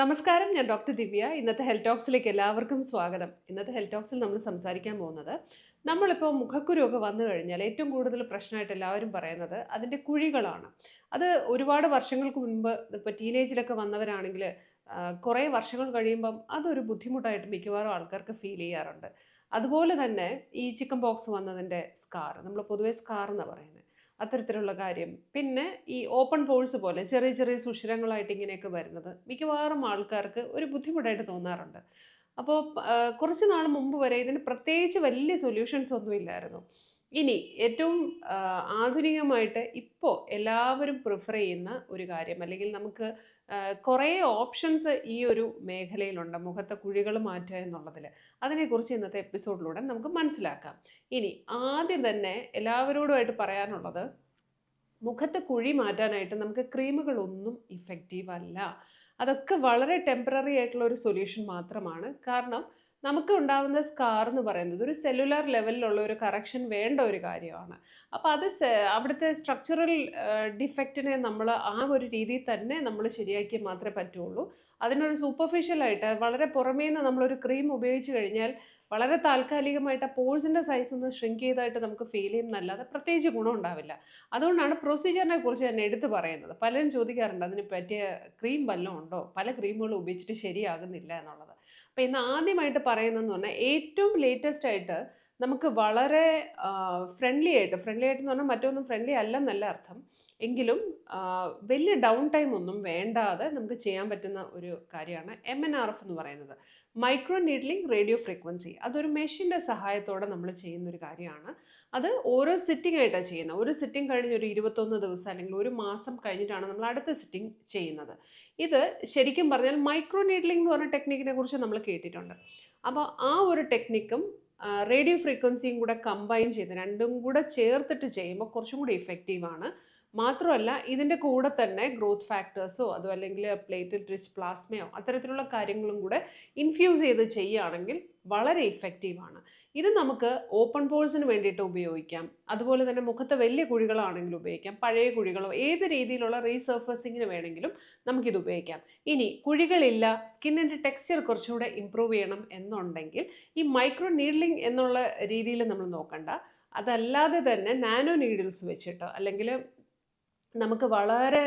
നമസ്കാരം ഞാൻ ഡോക്ടർ ദിവ്യ. ഇന്നത്തെ ഹെൽത്ത് ടോക്സിലേക്ക് എല്ലാവർക്കും സ്വാഗതം. ഇന്നത്തെ ഹെൽത്ത് ടോക്സിൽ നമ്മൾ സംസാരിക്കാൻ പോകുന്നത് നമ്മളിപ്പോൾ മുഖക്കുരുവൊക്കെ വന്നു കഴിഞ്ഞാൽ ഏറ്റവും കൂടുതൽ പ്രശ്നമായിട്ട് എല്ലാവരും പറയുന്നത് അതിന്റെ കുഴികളാണ്. അത് ഒരുപാട് വർഷങ്ങൾക്ക് മുൻപ് ഇപ്പോൾ ടീനേജിലൊക്കെ വന്നവരാണെങ്കിൽ കുറേ വർഷങ്ങൾ കഴിയുമ്പം അതൊരു ബുദ്ധിമുട്ടായിട്ട് മിക്കവാറും ആൾക്കാർക്ക് ഫീൽ ചെയ്യാറുണ്ട്. അതുപോലെ തന്നെ ഈ ചിക്കൻ ബോക്സ് വന്നതിന്റെ സ്കാർ നമ്മൾ പൊതുവേ സ്കാർ എന്നാണ് പറയുന്നത്. അത്തരത്തിലുള്ള കാര്യം. പിന്നെ ഈ ഓപ്പൺ പോഴ്സ് പോലെ ചെറിയ ചെറിയ സുഷിരങ്ങളായിട്ട് ഇങ്ങനെയൊക്കെ വരുന്നത് മിക്കവാറും ആൾക്കാർക്ക് ഒരു ബുദ്ധിമുട്ടായിട്ട് തോന്നാറുണ്ട്. അപ്പോൾ കുറച്ച് നാൾ മുമ്പ് വരെ ഇതിന് പ്രത്യേകിച്ച് വലിയ സൊല്യൂഷൻസ് ഒന്നും ഇല്ലായിരുന്നു ഇനി ഏറ്റവും ആധുനികമായിട്ട് ഇപ്പോൾ എല്ലാവരും പ്രിഫർ ചെയ്യുന്ന ഒരു കാര്യം അല്ലെങ്കിൽ നമുക്ക് കുറേ ഓപ്ഷൻസ് ഈ ഒരു മേഖലയിലുണ്ട് മുഖത്തെ കുഴികൾ മാറ്റുക എന്നുള്ളതിൽ. അതിനെക്കുറിച്ച് ഇന്നത്തെ എപ്പിസോഡിലൂടെ നമുക്ക് മനസ്സിലാക്കാം. ഇനി ആദ്യം തന്നെ എല്ലാവരോടുമായിട്ട് പറയാനുള്ളത് മുഖത്തെ കുഴി മാറ്റാനായിട്ട് നമുക്ക് ക്രീമുകളൊന്നും ഇഫക്റ്റീവ് അല്ല. അതൊക്കെ വളരെ ടെമ്പററി ആയിട്ടുള്ള ഒരു സൊല്യൂഷൻ മാത്രമാണ്. കാരണം നമുക്ക് ഉണ്ടാകുന്ന സ്കാർ എന്ന് പറയുന്നത് ഒരു സെല്ലുലാർ ലെവലിലുള്ള ഒരു കറക്ഷൻ വേണ്ട ഒരു കാര്യമാണ്. അപ്പോൾ അത് അവിടുത്തെ സ്ട്രക്ചറൽ ഡിഫക്റ്റിനെ നമ്മൾ ആ ഒരു രീതിയിൽ തന്നെ നമ്മൾ ശരിയാക്കി മാത്രമേ പറ്റുള്ളൂ. അതിനൊരു സൂപ്പർഫിഷ്യലായിട്ട് വളരെ പുറമേ നിന്ന് നമ്മളൊരു ക്രീം ഉപയോഗിച്ച് കഴിഞ്ഞാൽ വളരെ താൽക്കാലികമായിട്ട് ആ പോഴ്സിന്റെ സൈസ് ഒന്ന് ഷ്രിങ്ക് ചെയ്തായിട്ട് നമുക്ക് ഫീൽ ചെയ്യുന്നല്ലാതെ പ്രത്യേകിച്ച് ഗുണം ഉണ്ടാവില്ല. അതുകൊണ്ടാണ് പ്രൊസീജിയറിനെ കുറിച്ച് തന്നെ എടുത്തു പറയുന്നത്. പലരും ചോദിക്കാറുണ്ട് അതിന് പറ്റിയ ക്രീം വല്ലതും ഉണ്ടോ? പല ക്രീമുകളും ഉപയോഗിച്ചിട്ട് ശരിയാകുന്നില്ല എന്നുള്ളത്. അപ്പോൾ ഇന്ന് ആദ്യമായിട്ട് പറയുന്നതെന്ന് പറഞ്ഞാൽ ഏറ്റവും ലേറ്റസ്റ്റ് ആയിട്ട് നമുക്ക് വളരെ ഫ്രണ്ട്ലി ആയിട്ട് ഫ്രണ്ട്ലി ആയിട്ട് എന്ന് പറഞ്ഞാൽ മറ്റൊന്നും ഫ്രണ്ട്ലി അല്ലെന്നല്ല അർത്ഥം. എങ്കിലും വലിയ ഡൗൺ ടൈം ഒന്നും വേണ്ടാതെ നമുക്ക് ചെയ്യാൻ പറ്റുന്ന ഒരു കാര്യമാണ് എം എൻ ആർ എഫ് എന്ന് പറയുന്നത്. Micro needling radio frequency. അതൊരു മെഷീന്റെ സഹായത്തോടെ നമ്മൾ ചെയ്യുന്ന ഒരു കാര്യമാണ്. അത് ഓരോ സിറ്റിംഗ് ആയിട്ടാണ് ചെയ്യുന്നത്. ഒരു സിറ്റിംഗ് കഴിഞ്ഞ് ഒരു ഇരുപത്തൊന്ന് ദിവസം അല്ലെങ്കിൽ ഒരു മാസം കഴിഞ്ഞിട്ടാണ് നമ്മൾ അടുത്ത സിറ്റിംഗ് ചെയ്യുന്നത്. ഇത് ശരിക്കും പറഞ്ഞാൽ മൈക്രോ നീഡ്ലിംഗ് എന്ന് പറഞ്ഞ ടെക്നിക്കിനെ കുറിച്ച് നമ്മൾ കേട്ടിട്ടുണ്ട്. അപ്പോൾ ആ ഒരു ടെക്നിക്കും റേഡിയോ ഫ്രീക്വൻസിയും കൂടെ കമ്പൈൻ ചെയ്ത് രണ്ടും കൂടെ ചേർത്തിട്ട് ചെയ്യുമ്പോൾ കുറച്ചും കൂടി ഇഫക്റ്റീവാണ് മാത്രമല്ല ഇതിന്റെ കൂടെ തന്നെ ഗ്രോത്ത് ഫാക്ടേഴ്സോ അതോ അല്ലെങ്കിൽ പ്ലേറ്റഡ് റിച്ച് പ്ലാസ്മയോ അത്തരത്തിലുള്ള കാര്യങ്ങളും കൂടെ ഇൻഫ്യൂസ് ചെയ്ത് ചെയ്യുകയാണെങ്കിൽ വളരെ ഇഫക്റ്റീവാണ് ഇത് നമുക്ക് ഓപ്പൺ പോൾസിന് വേണ്ടിയിട്ട് ഉപയോഗിക്കാം. അതുപോലെ തന്നെ മുഖത്തെ വലിയ കുഴികളാണെങ്കിൽ ഉപയോഗിക്കാം. പഴയ കുഴികളോ ഏത് രീതിയിലുള്ള റീസർഫസിങ്ങിന് വേണമെങ്കിലും നമുക്കിത് ഉപയോഗിക്കാം. ഇനി കുഴികളില്ല സ്കിന്നിന്റെ ടെക്സ്ചർ കുറച്ചുകൂടെ ഇമ്പ്രൂവ് ചെയ്യണം എന്നുണ്ടെങ്കിൽ ഈ മൈക്രോ നീഡ്ലിംഗ് എന്നുള്ള രീതിയിൽ നമ്മൾ നോക്കണ്ട. അതല്ലാതെ തന്നെ നാനോ നീഡിൽസ് വെച്ചിട്ട് അല്ലെങ്കിൽ നമുക്ക് വളരെ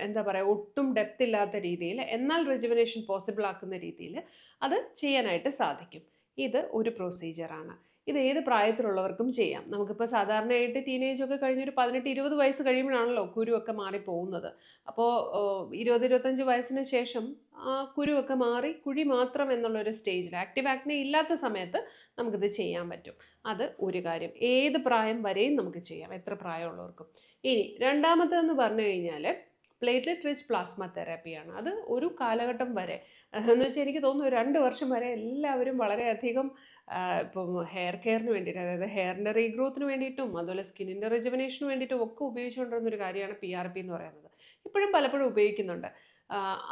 എന്താ പറയുക ഒട്ടും ഡെപ്ത് ഇല്ലാത്ത രീതിയിൽ എന്നാൽ റിജുവനേഷൻ പോസിബിൾ ആക്കുന്ന രീതിയിൽ അത് ചെയ്യാനായിട്ട് സാധിക്കും. ഇത് ഒരു പ്രൊസീജിയറാണ് ഇത് ഏത് പ്രായത്തിലുള്ളവർക്കും ചെയ്യാം. നമുക്കിപ്പോൾ സാധാരണയായിട്ട് ടീനേജ് ഒക്കെ കഴിഞ്ഞൊരു പതിനെട്ട് ഇരുപത് വയസ്സ് കഴിയുമ്പോഴാണല്ലോ കുരുവൊക്കെ മാറി പോകുന്നത്. അപ്പോൾ ഇരുപത് ഇരുപത്തഞ്ച് വയസ്സിന് ശേഷം കുരുവൊക്കെ മാറി കുഴി മാത്രം എന്നുള്ളൊരു സ്റ്റേജിൽ ആക്റ്റീവ് ആക്നെ ഇല്ലാത്ത സമയത്ത് നമുക്കിത് ചെയ്യാൻ പറ്റും. അത് ഒരു കാര്യം. ഏത് പ്രായം വരെയും നമുക്ക് ചെയ്യാം. എത്ര പ്രായമുള്ളവർക്കും. ഇനി രണ്ടാമത്തേന്ന് പറഞ്ഞു കഴിഞ്ഞാൽ പ്ലേറ്റ്ലെറ്റ് റിച്ച് പ്ലാസ്മ തെറാപ്പിയാണ് അത് ഒരു കാലഘട്ടം വരെ. എന്ന് വെച്ചാൽ എനിക്ക് തോന്നുന്നു രണ്ട് വർഷം വരെ എല്ലാവരും വളരെയധികം ഇപ്പം ഹെയർ കെയറിന് വേണ്ടിയിട്ട് അതായത് ഹെയറിന്റെ റീഗ്രോത്തിന് വേണ്ടിയിട്ടും അതുപോലെ സ്കിന്നിന്റെ റിജുവനേഷന് വേണ്ടിയിട്ടും ഒക്കെ ഉപയോഗിച്ചുകൊണ്ടിരുന്ന ഒരു കാര്യമാണ് പി ആർ പി എന്ന് പറയുന്നത്. ഇപ്പോഴും പലപ്പോഴും ഉപയോഗിക്കുന്നുണ്ട്.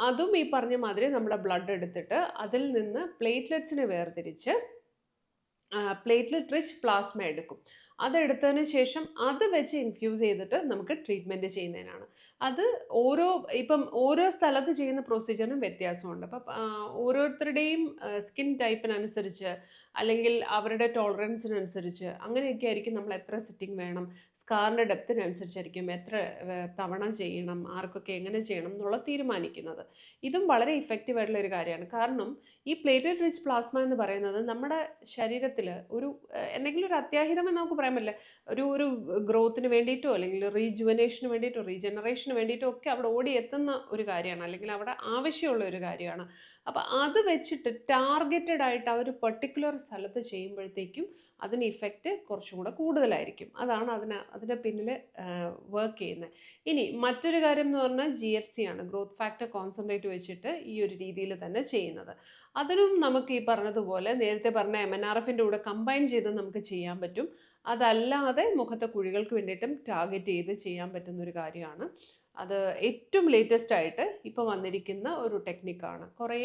അതും ഈ പറഞ്ഞ മാതിരി നമ്മുടെ ബ്ലഡ് എടുത്തിട്ട് അതിൽ നിന്ന് പ്ലേറ്റ്ലെറ്റ്സിനെ വേർതിരിച്ച് പ്ലേറ്റ്ലെറ്റ് റിച്ച് പ്ലാസ്മ എടുക്കും. അതെടുത്തതിന് ശേഷം അത് വെച്ച് ഇൻഫ്യൂസ് ചെയ്തിട്ട് നമുക്ക് ട്രീറ്റ്മെന്റ് ചെയ്യുന്നതിനാണ്. അത് ഓരോ ഇപ്പം ഓരോ സ്ഥലത്ത് ചെയ്യുന്ന പ്രൊസീജിയറിനും വ്യത്യാസമുണ്ട്. അപ്പം ഓരോരുത്തരുടെയും സ്കിൻ ടൈപ്പിനനുസരിച്ച് അല്ലെങ്കിൽ അവരുടെ ടോളറൻസിനനുസരിച്ച് അങ്ങനെയൊക്കെ ആയിരിക്കും നമ്മൾ എത്ര സിറ്റിംഗ് വേണം സ്കാറിന്റെ ഡെപ്തിനനുസരിച്ചായിരിക്കും എത്ര തവണ ചെയ്യണം ആർക്കൊക്കെ എങ്ങനെ ചെയ്യണം എന്നുള്ള തീരുമാനിക്കുന്നത്. ഇതും വളരെ ഇഫക്റ്റീവ് ആയിട്ടുള്ള ഒരു കാര്യമാണ്. കാരണം ഈ പ്ലേറ്റ്ലെറ്റ് റിച്ച് പ്ലാസ്മ എന്ന് പറയുന്നത് നമ്മുടെ ശരീരത്തിൽ ഒരു എന്തെങ്കിലും ഒരു അത്യാഹിതം എന്ന് നമുക്ക് പറയാൻ പറ്റില്ല. ഒരു ഒരു ഗ്രോത്തിന് വേണ്ടിയിട്ടോ അല്ലെങ്കിൽ റീജുവനേഷന് വേണ്ടിയിട്ടോ റീജനറേഷന് വേണ്ടിയിട്ടോ ഒക്കെ അവിടെ ഓടി എത്തുന്ന ഒരു കാര്യമാണ്. അല്ലെങ്കിൽ അവിടെ ആവശ്യമുള്ള ഒരു കാര്യമാണ്. അപ്പോൾ അത് വെച്ചിട്ട് ടാർഗറ്റഡ് ആയിട്ട് ആ ഒരു പെർട്ടിക്കുലർ സ്ഥലത്ത് ചെയ്യുമ്പോഴത്തേക്കും അതിന് ഇഫക്റ്റ് കുറച്ചും കൂടെ കൂടുതലായിരിക്കും. അതാണ് അതിന് അതിന്റെ പിന്നിൽ വർക്ക് ചെയ്യുന്നത്. ഇനി മറ്റൊരു കാര്യം എന്ന് പറഞ്ഞാൽ ജി എഫ് സി ആണ് ഗ്രോത്ത് ഫാക്ടർ കോൺസെൻട്രേറ്റ് വെച്ചിട്ട് ഈ ഒരു രീതിയിൽ തന്നെ ചെയ്യുന്നത്. അതിനും നമുക്ക് ഈ പറഞ്ഞതുപോലെ നേരത്തെ പറഞ്ഞ എം എൻ ആർ എഫിന്റെ കൂടെ കമ്പൈൻ ചെയ്ത് നമുക്ക് ചെയ്യാൻ പറ്റും. അതല്ലാതെ മുഖത്തെ കുഴികൾക്ക് വേണ്ടിയിട്ടും ടാർഗറ്റ് ചെയ്ത് ചെയ്യാൻ പറ്റുന്ന ഒരു കാര്യമാണ്. അത് ഏറ്റവും ലേറ്റസ്റ്റ് ആയിട്ട് ഇപ്പോൾ വന്നിരിക്കുന്ന ഒരു ടെക്നിക്കാണ് കുറേ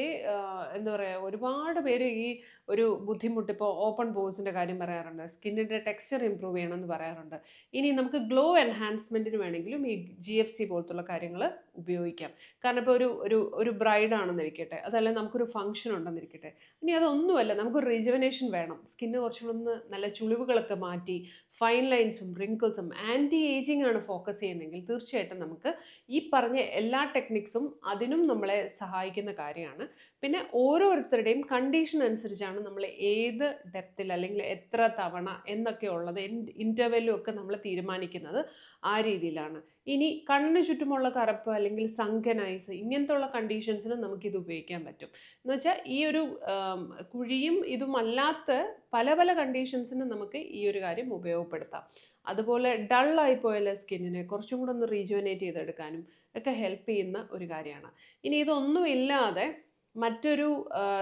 എന്താ പറയുക ഒരുപാട് പേര് ഈ ഒരു ബുദ്ധിമുട്ട് ഇപ്പോൾ ഓപ്പൺ പോസിന്റെ കാര്യം പറയാറുണ്ട്. സ്കിന്നിന്റെ ടെക്സ്ചർ ഇമ്പ്രൂവ് ചെയ്യണമെന്ന് പറയാറുണ്ട്. ഇനി നമുക്ക് ഗ്ലോ എൻഹാൻസ്മെന്റിന് വേണമെങ്കിലും ഈ ജി എഫ് സി പോലത്തുള്ള കാര്യങ്ങൾ ഉപയോഗിക്കാം. കാരണം ഇപ്പോൾ ഒരു ഒരു ഒരു ബ്രൈഡ് ആണെന്നിരിക്കട്ടെ അതല്ലെങ്കിൽ നമുക്കൊരു ഫംഗ്ഷൻ ഉണ്ടെന്നിരിക്കട്ടെ ഇനി അതൊന്നുമല്ല നമുക്കൊരു റിജുവനേഷൻ വേണം. സ്കിന്ന് കുറച്ചുകൂടെ ഒന്ന് നല്ല ചുളിവുകളൊക്കെ മാറ്റി ഫൈൻ ലൈൻസും റിങ്കിൾസും ആന്റി ഏജിങ് ആണ് ഫോക്കസ് ചെയ്യുന്നതെങ്കിൽ തീർച്ചയായിട്ടും നമുക്ക് ഈ പറഞ്ഞ എല്ലാ ടെക്നിക്സും അതിനും നമ്മളെ സഹായിക്കുന്ന കാര്യമാണ്. പിന്നെ ഓരോരുത്തരുടെയും കണ്ടീഷൻ അനുസരിച്ചാണ് നമ്മൾ ഏത് ഡെപ്തിൽ അല്ലെങ്കിൽ എത്ര തവണ എന്നൊക്കെ ഉള്ളത് ഇന്റർവെല്ലും ഒക്കെ നമ്മൾ തീരുമാനിക്കുന്നത്. ആ രീതിയിലാണ്. ഇനി കണ്ണിന് ചുറ്റുമുള്ള കറുപ്പ് അല്ലെങ്കിൽ സങ്കനൈസ് ഇങ്ങനത്തെ ഉള്ള കണ്ടീഷൻസിന് നമുക്കിത് ഉപയോഗിക്കാൻ പറ്റും. എന്ന് വെച്ചാൽ ഈ ഒരു കുഴിയും ഇതുമല്ലാത്ത പല പല കണ്ടീഷൻസിന് നമുക്ക് ഈ ഒരു കാര്യം ഉപയോഗപ്പെടുത്താം. അതുപോലെ ഡള്ളായി പോയാൽ സ്കിന്നിനെ കുറച്ചും കൂടെ ഒന്ന് റീജുവനേറ്റ് ചെയ്തെടുക്കാനും ഒക്കെ ഹെൽപ്പ് ചെയ്യുന്ന ഒരു കാര്യമാണ്. ഇനി ഇതൊന്നും ഇല്ലാതെ മറ്റൊരു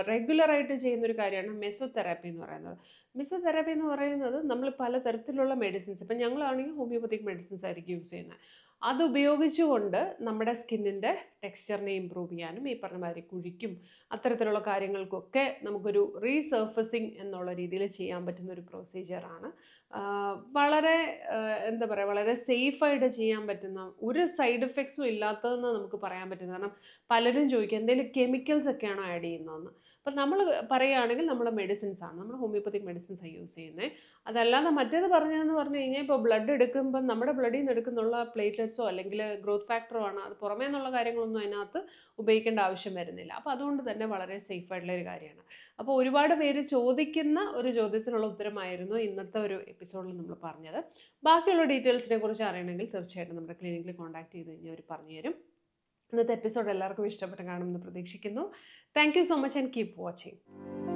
റെഗുലറായിട്ട് ചെയ്യുന്ന ഒരു കാര്യമാണ് മെസോതെറാപ്പി എന്ന് പറയുന്നത്. മെസോതെറാപ്പി എന്ന് പറയുന്നത് നമ്മൾ പലതരത്തിലുള്ള മെഡിസിൻസ്. ഇപ്പം ഞങ്ങളാണെങ്കിൽ ഹോമിയോപ്പത്തിക് മെഡിസിൻസ് ആയിരിക്കും യൂസ് ചെയ്യുന്നത്. അത് ഉപയോഗിച്ചുകൊണ്ട് നമ്മുടെ സ്കിന്നിന്റെ ടെക്സ്ചറിനെ ഇമ്പ്രൂവ് ചെയ്യാനും ഈ പറഞ്ഞ മാതിരി കുഴിക്കും അത്തരത്തിലുള്ള കാര്യങ്ങൾക്കൊക്കെ നമുക്കൊരു റീസർഫസിങ് എന്നുള്ള രീതിയിൽ ചെയ്യാൻ പറ്റുന്ന ഒരു പ്രൊസീജിയറാണ് വളരെ എന്താ പറയുക വളരെ സേഫായിട്ട് ചെയ്യാൻ പറ്റുന്ന ഒരു സൈഡ് എഫക്ട്സും ഇല്ലാത്തതെന്ന് നമുക്ക് പറയാൻ പറ്റുന്നത്. കാരണം പലരും ചോദിക്കും എന്തെങ്കിലും കെമിക്കൽസ് ഒക്കെയാണോ ആഡ് ചെയ്യുന്നതെന്ന്? അപ്പം നമ്മൾ പറയുകയാണെങ്കിൽ നമ്മൾ മെഡിസിൻസ് ആണ്. നമ്മൾ ഹോമിയോപ്പത്തിക് മെഡിസിൻസ് ആണ് യൂസ് ചെയ്യുന്നത് അതല്ലാതെ മറ്റേത് പറഞ്ഞതെന്ന് പറഞ്ഞു കഴിഞ്ഞാൽ ഇപ്പോൾ ബ്ലഡ് എടുക്കുമ്പോൾ നമ്മുടെ ബ്ലഡിൽ നിന്ന് എടുക്കുന്നുള്ള പ്ലേറ്റ്ലെറ്റ്സോ അല്ലെങ്കിൽ ഗ്രോത്ത് ഫാക്ടറോ ആണ്. അത് പുറമേ നിന്നുള്ള കാര്യങ്ങളൊന്നും അതിനകത്ത് ഉപയോഗിക്കേണ്ട ആവശ്യം വരുന്നില്ല. അപ്പോൾ അതുകൊണ്ട് തന്നെ വളരെ സേഫ് ആയിട്ടുള്ള ഒരു കാര്യമാണ്. അപ്പോൾ ഒരുപാട് പേര് ചോദിക്കുന്ന ഒരു ചോദ്യത്തിനുള്ള ഉത്തരമായിരുന്നു ഇന്നത്തെ ഒരു എപ്പിസോഡിൽ നമ്മൾ പറഞ്ഞത്. ബാക്കിയുള്ള ഡീറ്റെയിൽസിനെ കുറിച്ച് അറിയണമെങ്കിൽ തീർച്ചയായിട്ടും നമ്മുടെ ക്ലിനിക്കിൽ കോൺടാക്ട് ചെയ്ത് കഴിഞ്ഞാൽ അവർ പറഞ്ഞു തരും ഇന്നത്തെ എപ്പിസോഡ് എല്ലാവർക്കും ഇഷ്ടപ്പെട്ട് കാണുമെന്ന് പ്രതീക്ഷിക്കുന്നു. Thank so much and keep watching